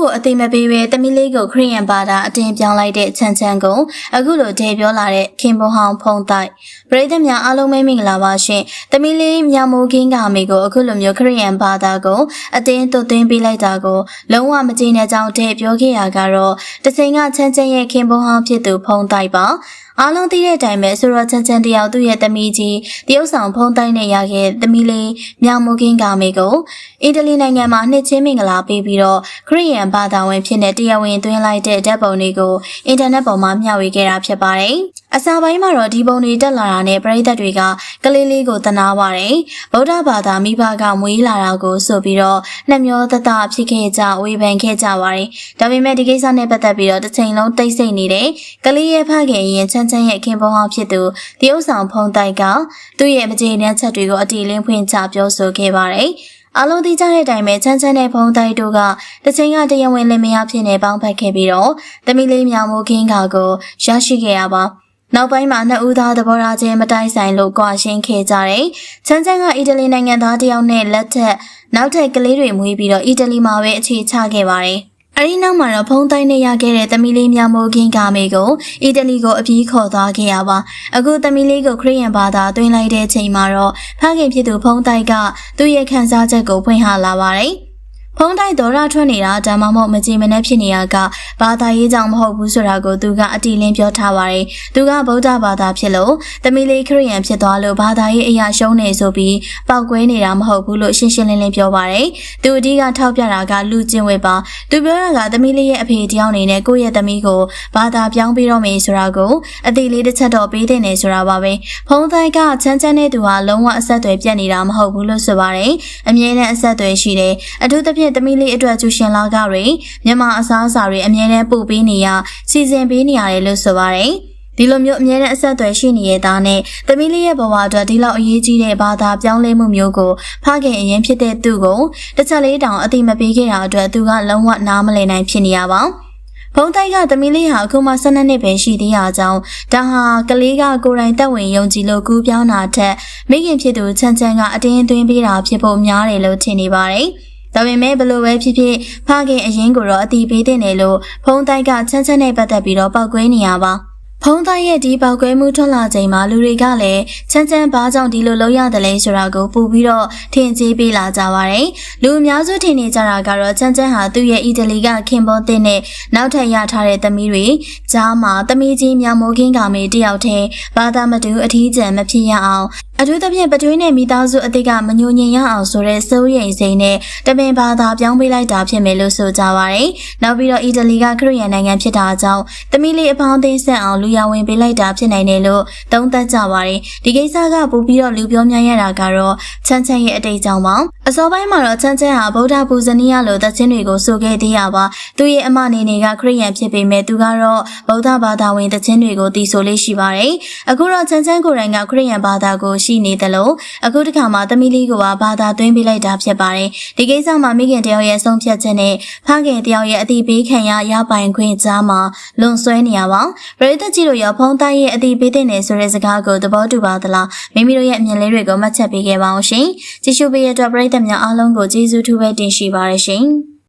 ကိုအသိမပေးဘဲတမီလေးကိုခရီးယန်ဘာသာအတင်ပြောင်းလိုက်တဲ့ချန်ချန်ကိုအခုလိုဒေပြောလာတဲ့ခင်ဘုံဟောင်းဖုံတိုက်ပရိသတ်များအားလုံးပဲမင်္ဂလာပါရှင်တမီလေးမြောင်မိုးခင်းကအမေကိုအခုလိုမျိုးခရီးယန်ဘာသာကိုအတင်သွတ်သွင်းပေးလိုက်တာကိုလုံးဝမကြည်နဲ့ကြောင်းဒေပြောခဲ့ရကတော့တချိန်ကချန်ချန်ရဲ့ခင်ဘုံဟောင်းဖြစ်သူဖုံတိုက်ပါ အားလုံးသိတဲ့အတိုင်းပဲဆိုတော့ချန်ချန်တယောက်သူ့ရဲ့သမီးကြီးတရုတ်ဆောင်ဖုံးတိုင်းနဲ့ရခဲ့သမီးလေးမြောင်မိုးခင်းကမေကိုအီတလီနိုင်ငံမှာနှစ်ချင်းမင်္ဂလာပေးပြီးတော့ခရီးယန်ဘာသာဝင်ဖြစ်တဲ့တရားဝင်သွင်းလိုက်တဲ့ဓာတ်ပုံတွေကိုအင်တာနက်ပေါ်မှာမျှဝေခဲ့တာဖြစ်ပါတယ်။ အစာပိုင်းမှာတော့ဒီပုံတွေတက်လာတာနဲ့ပရိသတ်တွေကကလေးလေးကိုတနာပါတယ်။ဗုဒ္ဓဘာသာမိဘကမွေးလာတာကိုဆိုပြီးတော့နှမျောတတဖြစ်ခဲ့ကြဝေဖန်ခဲ့ကြပါတယ်။ဒါပေမဲ့ဒီကိစ္စနဲ့ပတ်သက်ပြီးတော့တစ်ချိန်လုံးတိတ်ဆိတ်နေတဲ့ကလေးရဲ့ဖခင်ရင်ချမ်းချမ်းရဲ့ခင်ပွန်းဟောင်းဖြစ်သူတရုတ်ဆောင်ဖုံတိုက်ကသူ့ရဲ့မကြေနပ်ချက်တွေကိုအတီလင်းဖွင့်ချပြောဆိုခဲ့ပါတယ်။အလုံးသိကြတဲ့အတိုင်းပဲချမ်းချမ်းတဲ့ဖုံတိုက်တို့ကတချိန်ကတရားဝင်လင်မယားဖြစ်နေပေါင်းဖက်ခဲ့ပြီးတော့တမီလေးမြောင်မိုးခင်းကကိုရရှိခဲ့ရပါ နောက်ပိုင်းမှာနှစ်ဦးသားသဘောထားချင်းမတိုက်ဆိုင်လို့ကြွာရှင်းခဲ့ကြတယ်။ချမ်းချမ်းကအီတလီနိုင်ငံသားတယောက်နဲ့လက်ထက်နောက်ထပ်ကလေးတွေမွေးပြီးတော့အီတလီမှာပဲအခြေချခဲ့ပါတယ်။အဲဒီနောက်မှာတော့ဖုံးတိုင်းနဲ့ရခဲ့တဲ့သမီးလေးမြောင်မိုးခင်းကမေကိုအီတလီကိုအပြေးခေါ်သွားခဲ့ရပါအခုသမီးလေးကိုခရီးယန်ဘာသာတွင်းလိုက်တဲ့ချိန်မှာတော့ဖခင်ဖြစ်သူဖုံးတိုက်ကသူ့ရဲ့ခံစားချက်ကိုဖွင့်ဟလာပါတယ် ဖုံးတိုက်တော်ရထွက်နေတာဒါမှမဟုတ်မကြည်မနှက်ဖြစ်နေတာကဘာသာရေးကြောင့်မဟုတ်ဘူးဆိုတာကိုသူကအတီလင်းပြောထားပါတယ်။သူကဗုဒ္ဓဘာသာဖြစ်လို့တမီလေးခရစ်ယာန်ဖြစ်သွားလို့ဘာသာရေးအရာရှုံးနေဆိုပြီးပောက်ကွဲနေတာမဟုတ်ဘူးလို့ရှင်းရှင်းလင်းလင်းပြောပါတယ်။သူအဓိကထောက်ပြတာကလူချင်းဝဲပါ။သူပြောတာကတမီလေးရဲ့အဖေတယောက်အနေနဲ့ကိုယ့်ရဲ့သမီးကိုဘာသာပြောင်းပြီးတော့မယ်ဆိုတာကိုအသေးလေးတစ်ချက်တော့ပေးတဲ့နေဆိုတာပါပဲ။ဖုံးတိုက်ကချမ်းချမ်းတဲ့သူဟာလုံးဝအဆက်အသွယ်ပြတ်နေတာမဟုတ်ဘူးလို့ဆိုပါတယ်။အမြဲတမ်းအဆက်အသွယ်ရှိတယ်။အထူးသဖြင့်ဖြင့်သမီးလေးအတွက်ကျူရှင်လာကတွေမြန်မာအစားအစာတွေအမြဲတမ်းပို့ပေးနေရစီစဉ်ပေးနေရတယ်လို့ဆိုပါတယ်ဒီလိုမျိုးအမြဲတမ်းအဆက်အသွယ်ရှိနေတဲ့သားနဲ့သမီးလေးရဲ့ဘဝအတွက်ဒီလောက်အရေးကြီးတဲ့ဘာသာပြောင်းလဲမှုမျိုးကိုဖခင်အရင်ဖြစ်တဲ့သူကိုတစ်ချက်လေးတောင်အတိမပေးခဲ့တာအတွက်သူကလုံးဝနားမလည်နိုင်ဖြစ်နေရပါဘုံတိုက်ကသမီးလေးဟာအခုမှ12နှစ်ပဲရှိသေးရကြောင်းဒါဟာကလေးကကိုယ်တိုင်တက်ဝင်ယုံကြည်လို့ကူးပြောင်းတာထက်မိခင်ဖြစ်သူချမ်းချမ်းကအတင်းအသွင်းပေးတာဖြစ်ဖို့များတယ်လို့ထင်နေပါတယ်။ ဒါပေမဲ့ဘလို့ပဲဖြစ်ဖြစ်ဖခင်အရင်ကိုတော့အတီးပေးတဲ့နယ်လို့ဖုံးတိုက်ကချမ်းချမ်းနဲ့ပတ်သက်ပြီးတော့ပောက်ကွဲနေရပါဖုံးသားရဲ့ဒီပေါက်ကွဲမှုထွက်လာချိန်မှာလူတွေကလည်းချမ်းချမ်းဘာကြောင့်ဒီလိုလုပ်ရတယ်လဲဆိုတာကိုပူပြီးတော့ထင်ကြေးပေးလာကြပါတယ်။လူအများစုထင်နေကြတာကတော့ချမ်းချမ်းဟာသူ့ရဲ့အီတလီကခင်ပွန်းတဲ့နဲ့နောက်ထပ်ရထားတဲ့သမီးတွေကြားမှာသမီးကြီးမြောင်မိုးခင်းကောင်မေတယောက်တည်းဘာသာမတူအထီးကျန်မဖြစ်ရအောင်အထူးသဖြင့်ပတွင်းနဲ့မိသားစုအသစ်ကမညိုညင်ရအောင်ဆိုတဲ့စိုးရိမ်စိမ်နဲ့တပင်ဘာသာပြောင်းပေးလိုက်တာဖြစ်မယ်လို့ဆိုကြပါရယ်။နောက်ပြီးတော့အီတလီကခရစ်ယာန်နိုင်ငံဖြစ်တာကြောင့်သမီးလေးအပေါင်းအသင်းဆက်အောင်လူရဝင်ပေးလိုက်တာဖြစ်နိုင်တယ်လို့သုံးသပ်ကြပါရယ်။ဒီကိစ္စကပို့ပြီးတော့လူပြောများရတာကတော့ချမ်းချမ်းရဲ့အတိတ်ကြောင့်ပါ။အစောပိုင်းမှာတော့ချမ်းချမ်းဟာဗုဒ္ဓပူဇနီးရလိုသချင်းတွေကိုဆိုခဲ့သေးရပါ။သူ့ရဲ့အမနေနေကခရစ်ယာန်ဖြစ်ပေမဲ့သူကတော့ဗုဒ္ဓဘာသာဝင်သချင်းတွေကိုတည်ဆိုလေးရှိပါတယ်။အခုတော့ချမ်းချမ်းကိုယ်တိုင်ကခရစ်ယာန်ဘာသာကိုရှိနေတယ်လို့အခုတခါမှသမီးလေးကဘာသာသွင်းပေးလိုက်တာဖြစ်ပါတယ်။ဒီကိစ္စမှာမိခင်တယောက်ရဲ့ဆုံးဖြတ်ချက်နဲ့ဖခင်တယောက်ရဲ့အတိပေးခံရရပိုင်ခွင့်ကြားမှာလွန်ဆွဲနေရပါ။ပရိသတ်ကြီးတို့ရောဖုံးတိုင်းရဲ့အတိပေးတဲ့နယ်ဆိုတဲ့စကားကိုသဘောတူပါသလား။မိမိတို့ရဲ့အမြင်လေးတွေကိုမှတ်ချက်ပေးခဲ့ပါအောင်ရှင်။ကြည့်ရှုပေးရတဲ့ပရိသတ်များအားလုံးကိုကျေးဇူးထူးပဲတင်ရှိပါရရှင်။